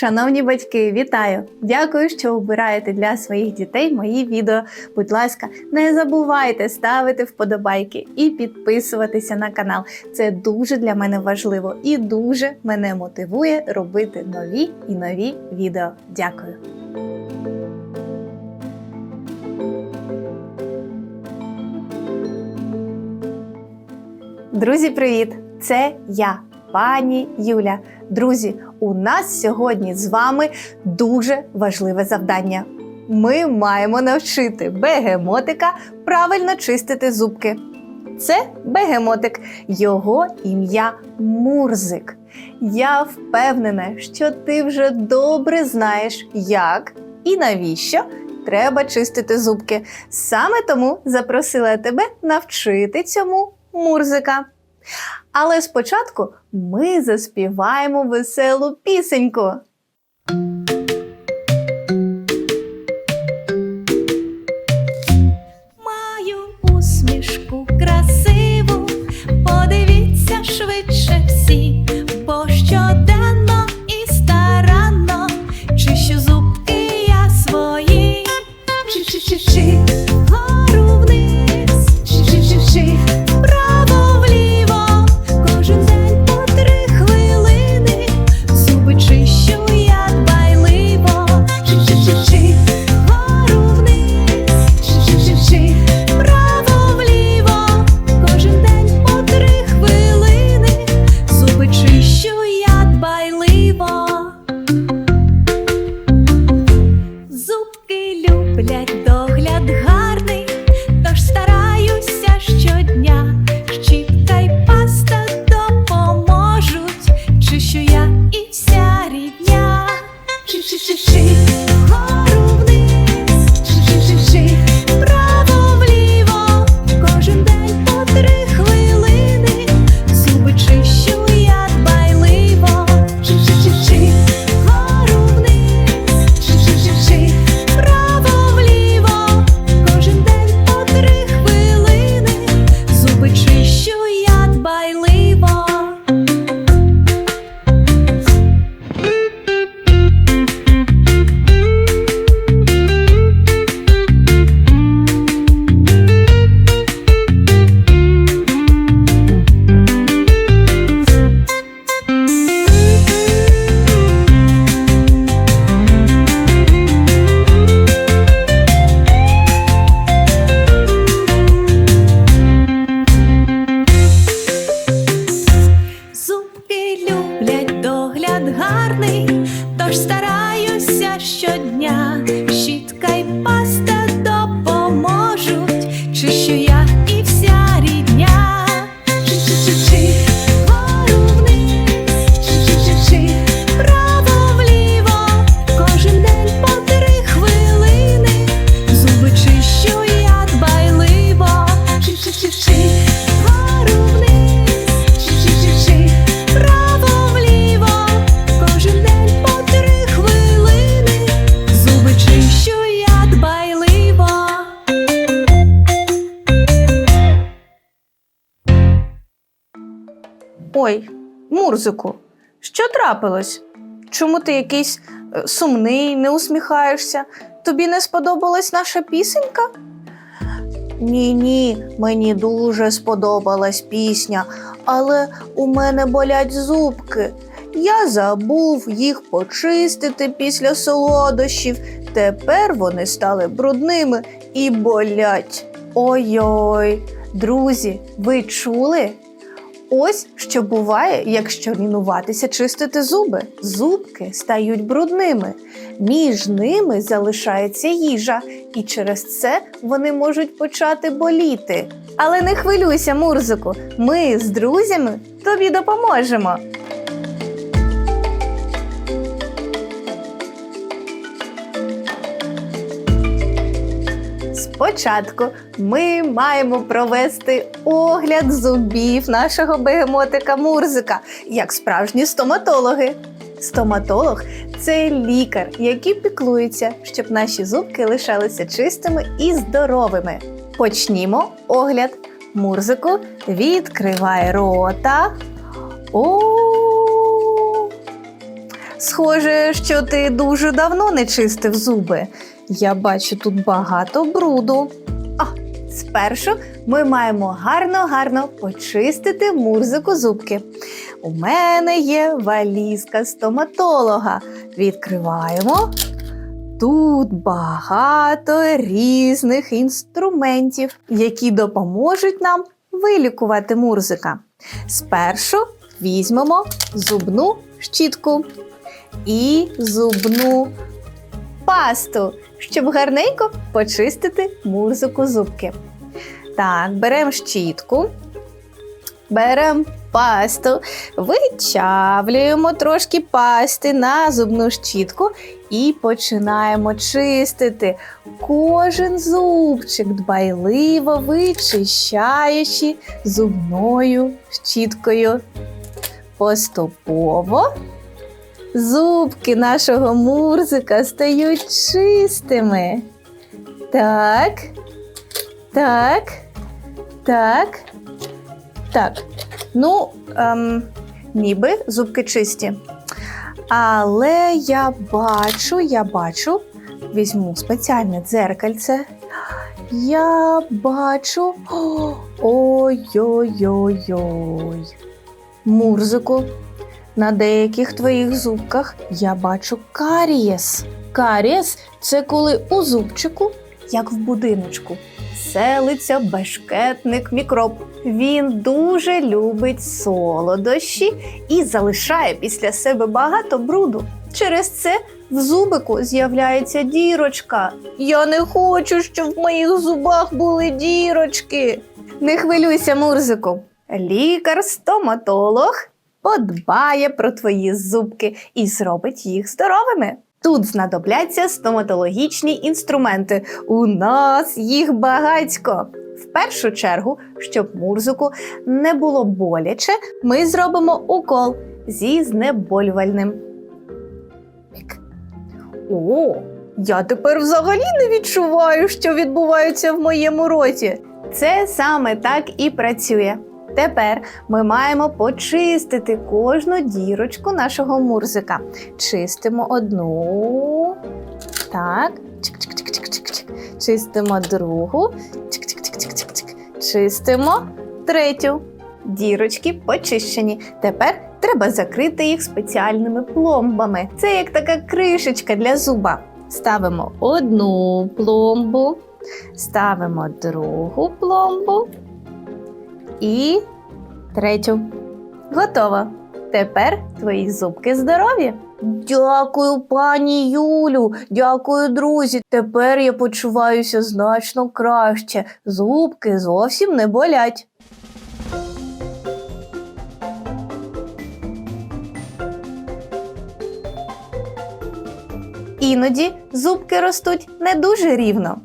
Шановні батьки, вітаю! Дякую, що обираєте для своїх дітей мої відео. Будь ласка, не забувайте ставити вподобайки і підписуватися на канал. Це дуже для мене важливо і дуже мене мотивує робити нові і нові відео. Дякую! Друзі, привіт! Це я, пані Юля. Друзі, у нас сьогодні з вами дуже важливе завдання. Ми маємо навчити бегемотика правильно чистити зубки. Це бегемотик, його ім'я Мурзик. Я впевнена, що ти вже добре знаєш, як і навіщо треба чистити зубки. Саме тому запросила тебе навчити цьому Мурзика. Але спочатку ми заспіваємо веселу пісеньку. Ой, Мурзику, що трапилось? Чому ти якийсь е, сумний, не усміхаєшся? Тобі не сподобалась наша пісенька? Ні, ні, мені дуже сподобалась пісня, але у мене болять зубки. Я забув їх почистити після солодощів. Тепер вони стали брудними і болять. Ой-ой, друзі, ви чули? Ось що буває, якщо лінуватися чистити зуби. Зубки стають брудними, між ними залишається їжа, і через це вони можуть почати боліти. Але не хвилюйся, Мурзику, ми з друзями тобі допоможемо. Спочатку ми маємо провести огляд зубів нашого бегемотика Мурзика, як справжні стоматологи. Стоматолог це лікар, який піклується, щоб наші зубки лишалися чистими і здоровими. Почнімо огляд. Мурзику відкривай рота. О, Схоже, що ти дуже давно не чистив зуби. Я бачу тут багато бруду. А, спершу ми маємо гарно-гарно почистити мурзику зубки. У мене є валізка стоматолога. Відкриваємо. Тут багато різних інструментів, які допоможуть нам вилікувати мурзика. Спершу візьмемо зубну щітку і зубну пасту, щоб гарненько почистити мурзику зубки. Так, беремо щітку, беремо пасту, вичавлюємо трошки пасти на зубну щітку і починаємо чистити кожен зубчик, дбайливо вичищаючи зубною щіткою. Поступово зубки нашого мурзика стають чистими. Так, так, так, так. Ну, ем, ніби зубки чисті. Але я бачу, я бачу, візьму спеціальне дзеркальце. Я бачу. Ой-ой-ой-ой. Мурзику. На деяких твоїх зубках я бачу карієс. Карієс це коли у зубчику, як в будиночку, селиться бешкетник мікроб. Він дуже любить солодощі і залишає після себе багато бруду. Через це в зубику з'являється дірочка. Я не хочу, щоб в моїх зубах були дірочки. Не хвилюйся, Мурзику. Лікар-стоматолог подбає про твої зубки і зробить їх здоровими. Тут знадобляться стоматологічні інструменти. У нас їх багатько. В першу чергу, щоб мурзику не було боляче, ми зробимо укол зі знеболювальним. О, я тепер взагалі не відчуваю, що відбувається в моєму роті. Це саме так і працює. Тепер ми маємо почистити кожну дірочку нашого мурзика. Чистимо одну. Так. Чистимо другу. Чистимо третю. Дірочки почищені. Тепер треба закрити їх спеціальними пломбами. Це як така кришечка для зуба. Ставимо одну пломбу, ставимо другу пломбу і третю. Готово. Тепер твої зубки здорові. Дякую, пані Юлю, дякую, друзі. Тепер я почуваюся значно краще. Зубки зовсім не болять. Іноді зубки ростуть не дуже рівно.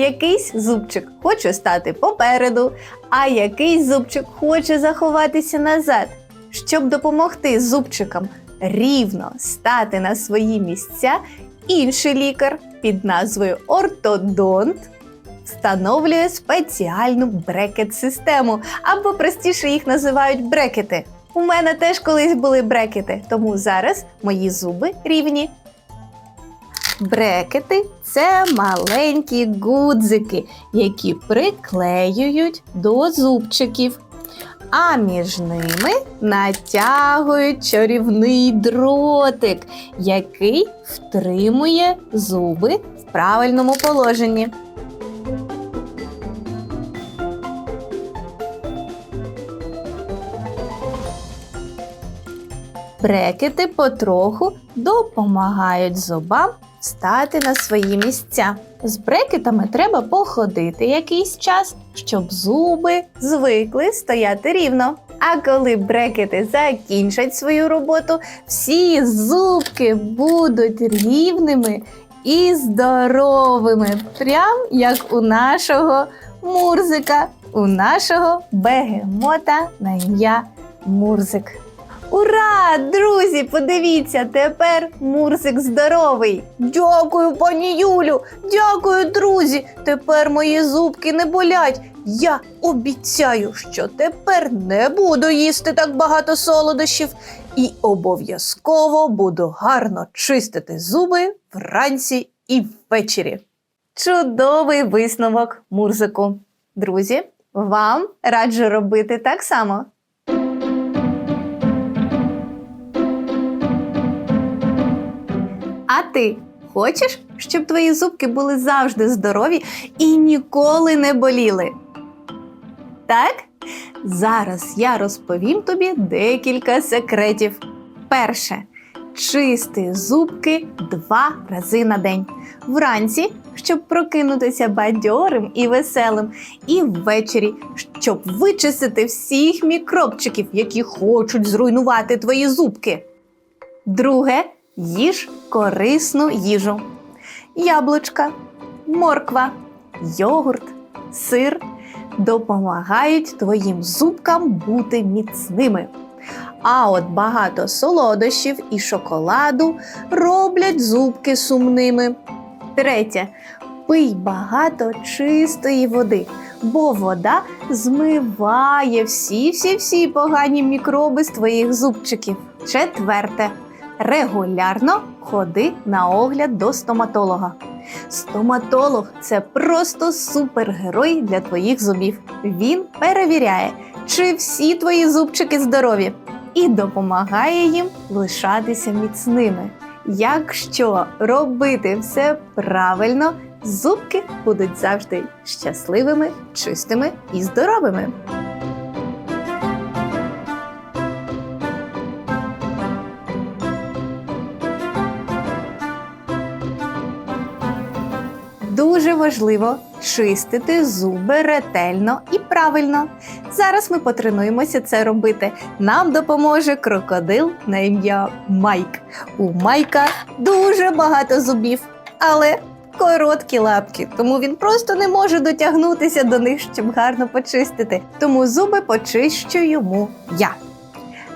Якийсь зубчик хоче стати попереду, а якийсь зубчик хоче заховатися назад. Щоб допомогти зубчикам рівно стати на свої місця, інший лікар під назвою ортодонт встановлює спеціальну брекет-систему, або простіше їх називають брекети. У мене теж колись були брекети, тому зараз мої зуби рівні. Брекети це маленькі гудзики, які приклеюють до зубчиків. А між ними натягують чарівний дротик, який втримує зуби в правильному положенні. Брекети потроху допомагають зубам стати на свої місця. З брекетами треба походити якийсь час, щоб зуби звикли стояти рівно. А коли брекети закінчать свою роботу, всі зубки будуть рівними і здоровими, прям як у нашого мурзика, у нашого бегемота на ім'я Мурзик. Ура! Друзі, подивіться, тепер Мурзик здоровий. Дякую, пані Юлю! Дякую, друзі! Тепер мої зубки не болять. Я обіцяю, що тепер не буду їсти так багато солодощів І обов'язково буду гарно чистити зуби вранці і ввечері. Чудовий висновок, Мурзику. Друзі, вам раджу робити так само. А ти хочеш, щоб твої зубки були завжди здорові і ніколи не боліли? Так? Зараз я розповім тобі декілька секретів. Перше. Чисти зубки два рази на день. Вранці, щоб прокинутися бадьорим і веселим, і ввечері, щоб вичистити всіх мікробчиків, які хочуть зруйнувати твої зубки. Друге їж корисну їжу: яблучка, морква, йогурт, сир допомагають твоїм зубкам бути міцними. А от багато солодощів і шоколаду роблять зубки сумними. Третє. Пий багато чистої води, бо вода змиває всі-всі-всі погані мікроби з твоїх зубчиків. Четверте. Регулярно ходи на огляд до стоматолога. Стоматолог це просто супергерой для твоїх зубів. Він перевіряє, чи всі твої зубчики здорові, і допомагає їм лишатися міцними. Якщо робити все правильно, зубки будуть завжди щасливими, чистими і здоровими. Дуже важливо чистити зуби ретельно і правильно. Зараз ми потренуємося це робити. Нам допоможе крокодил на ім'я Майк. У Майка дуже багато зубів, але короткі лапки, тому він просто не може дотягнутися до них, щоб гарно почистити. Тому зуби почищу йому я.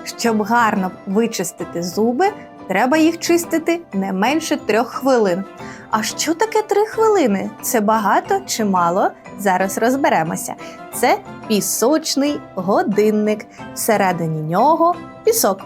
Щоб гарно вичистити зуби, треба їх чистити не менше трьох хвилин. А що таке три хвилини? Це багато чи мало? Зараз розберемося. Це пісочний годинник. Всередині нього пісок.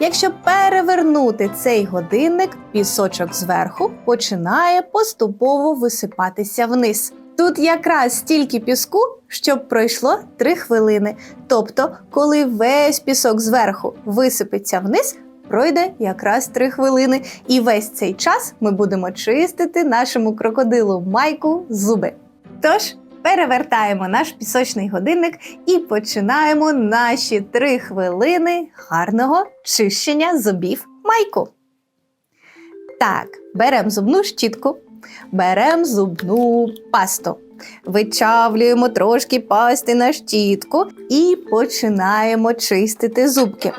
Якщо перевернути цей годинник, пісочок зверху починає поступово висипатися вниз. Тут якраз стільки піску, щоб пройшло 3 хвилини. Тобто, коли весь пісок зверху висипеться вниз, пройде якраз 3 хвилини, і весь цей час ми будемо чистити нашому крокодилу Майку зуби. Тож, перевертаємо наш пісочний годинник і починаємо наші 3 хвилини гарного чищення зубів Майку. Так, беремо зубну щітку, беремо зубну пасту. Вичавлюємо трошки пасти на щітку і починаємо чистити зубки.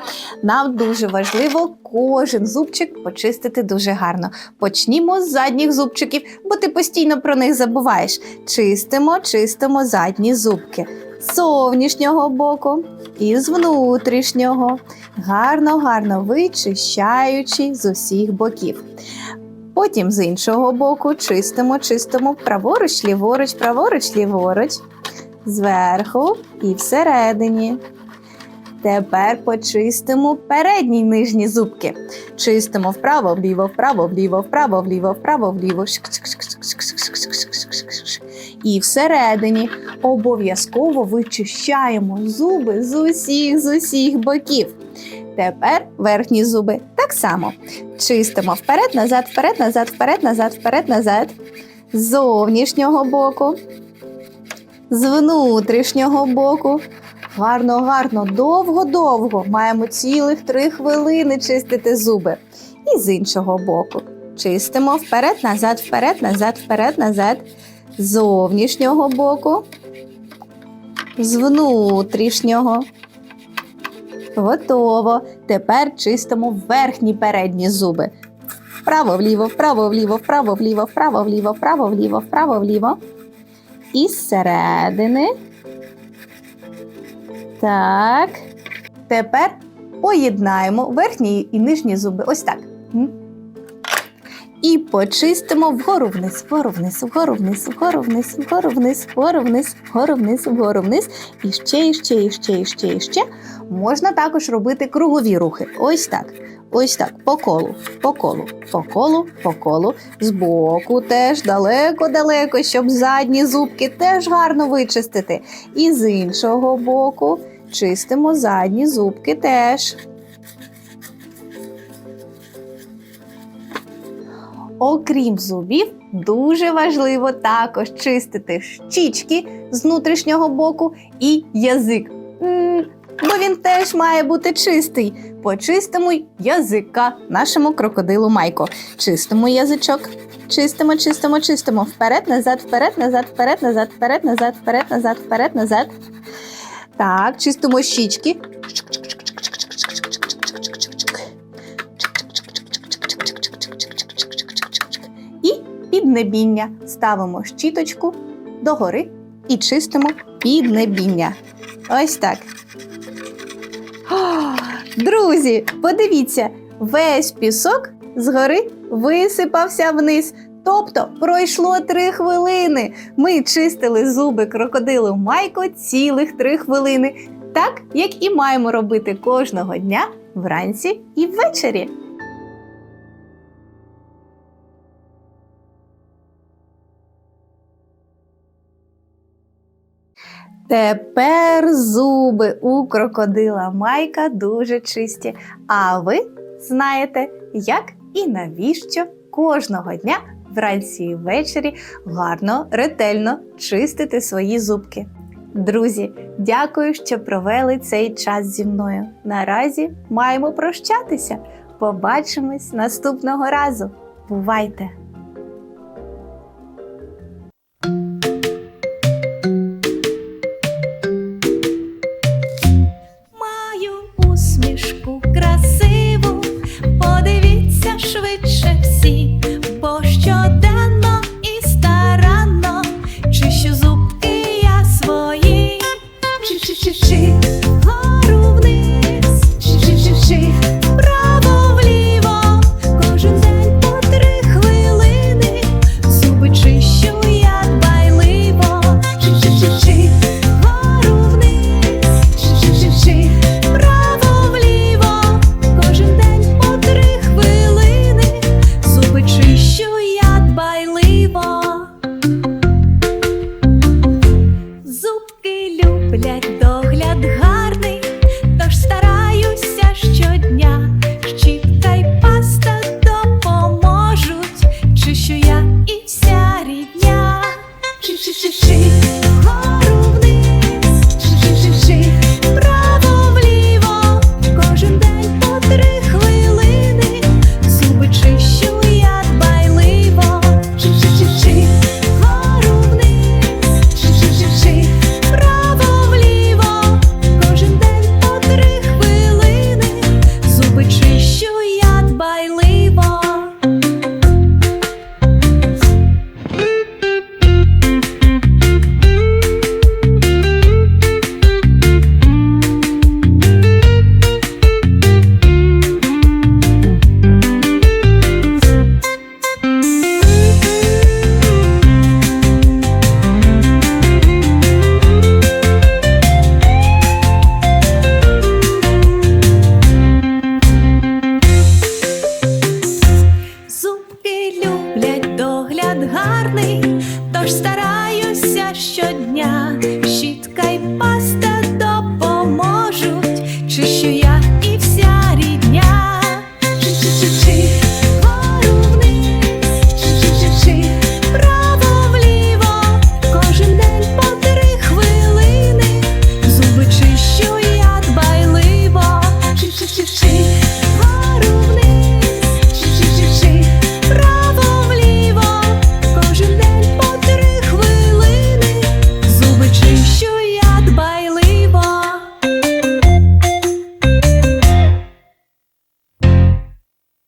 Нам дуже важливо кожен зубчик почистити дуже гарно. Почнімо з задніх зубчиків, бо ти постійно про них забуваєш. Чистимо, чистимо задні зубки. З зовнішнього боку і з внутрішнього. Гарно, гарно вичищаючи з усіх боків. Потім з іншого боку чистимо, чистимо праворуч, ліворуч, праворуч, ліворуч, зверху і всередині. Тепер почистимо передні й нижні зубки. Чистимо вправо, вліво, вправо, вліво, вправо, вліво, вправо, вліво. І всередині обов'язково вичищаємо зуби з усіх з усіх боків. Тепер верхні зуби так само. Чистимо вперед, назад, вперед, назад, вперед, назад, вперед, назад. З зовнішнього боку, з внутрішнього боку. Гарно, гарно, довго-довго. Маємо цілих три хвилини чистити зуби. І з іншого боку. Чистимо вперед, назад, вперед, назад, вперед, назад. З зовнішнього боку, з внутрішнього. Готово. Тепер чистимо верхні передні зуби. Вправо, вліво, вправо, вліво, вправо, вліво, вправо, вліво, вправо, вліво, вправо, вліво. І зсередини. Так. Тепер поєднаємо верхні і нижні зуби. Ось так. І почистимо вгору вниз, вгору вниз, вгору вниз, вгору вниз, вгору вниз, вгору вниз, вгору вниз, вгору вниз. І ще, і ще, і ще, і ще, і ще. Можна також робити кругові рухи. Ось так. Ось так, по колу, по колу, по колу, по колу, збоку теж далеко-далеко, щоб задні зубки теж гарно вичистити. І з іншого боку чистимо задні зубки теж. Окрім зубів, дуже важливо також чистити щічки з внутрішнього боку і язик. М, Бо він теж має бути чистий. Почистимо язика нашому крокодилу Майко. Чистимо язичок. Чистимо, чистимо, чистимо. Вперед, назад, вперед, назад, вперед, назад, вперед, назад, вперед, назад, вперед, назад. Так, чистимо щічки. Піднебіння. Ставимо щіточку догори і чистимо піднебіння. Ось так. О, друзі, подивіться, весь пісок згори висипався вниз. Тобто пройшло три хвилини. Ми чистили зуби крокодилу Майко цілих три хвилини, так як і маємо робити кожного дня вранці і ввечері. Тепер зуби у крокодила Майка дуже чисті. А ви знаєте, як і навіщо кожного дня вранці і ввечері гарно, ретельно чистити свої зубки. Друзі, дякую, що провели цей час зі мною. Наразі маємо прощатися. Побачимось наступного разу. Бувайте!